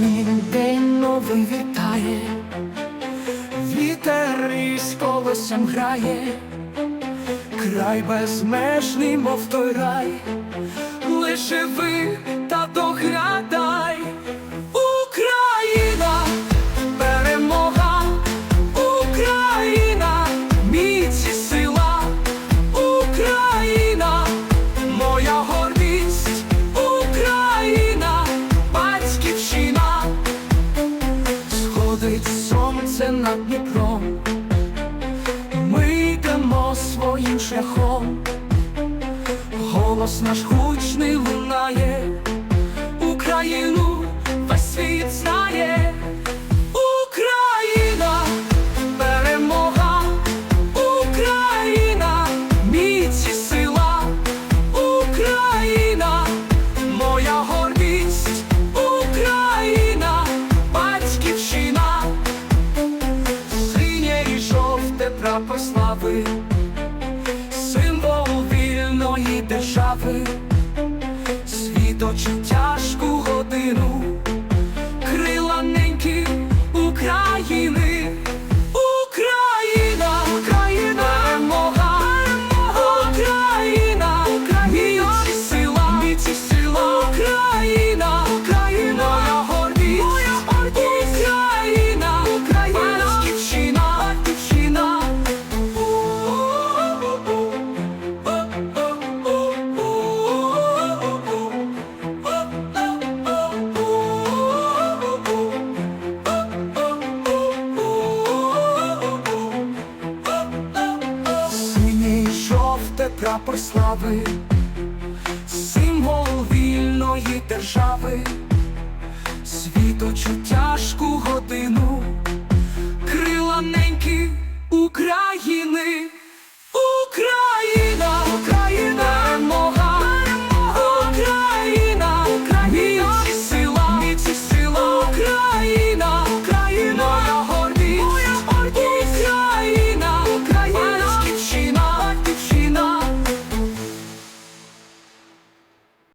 Мені день новий вітає, вітер із колесом грає, край безмежний, мов той рай, лише ви. Сходить сонце над Дніпром, ми йдемо своїм шляхом, голос наш гучний лунає, Україну прапор символ вільної держави, прапор слави, символ